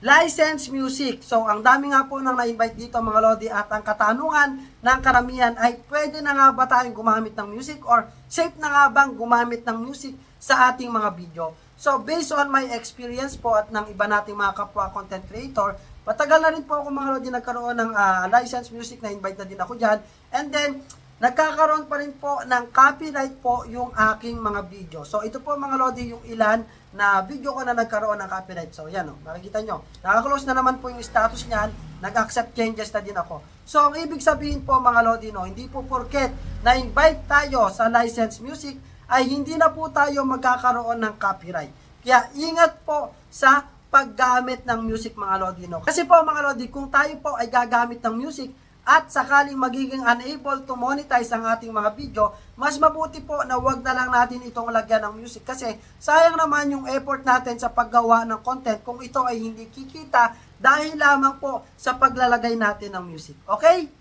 license music. So, ang dami nga po nang na-invite dito mga Lodi at ang katanungan ng karamihan ay pwede na nga ba tayong gumamit ng music or safe na nga bang gumamit ng music sa ating mga video. So, based on my experience po at ng iba nating mga kapwa content creator, matagal na rin po ako mga Lodi nagkaroon ng ah, license music na invite na din ako dyan. And then, nagkakaroon pa rin po ng copyright po yung aking mga video. So, ito po mga Lodi yung ilan na video ko na nagkaroon ng copyright. So, yan o, makikita nyo. Nakaklose na naman po yung status niyan. Nag-accept changes na din ako. So, ang ibig sabihin po mga Lodi, no, hindi po porket na-invite tayo sa license music, ay hindi na po tayo magkakaroon ng copyright. Kaya ingat po sa paggamit ng music mga Lodi. No? Kasi po mga Lodi, kung tayo po ay gagamit ng music at sakaling magiging unable to monetize ang ating mga video, mas mabuti po na wag na lang natin itong lagyan ng music kasi sayang naman yung effort natin sa paggawa ng content kung ito ay hindi kikita dahil lamang po sa paglalagay natin ng music. Okay?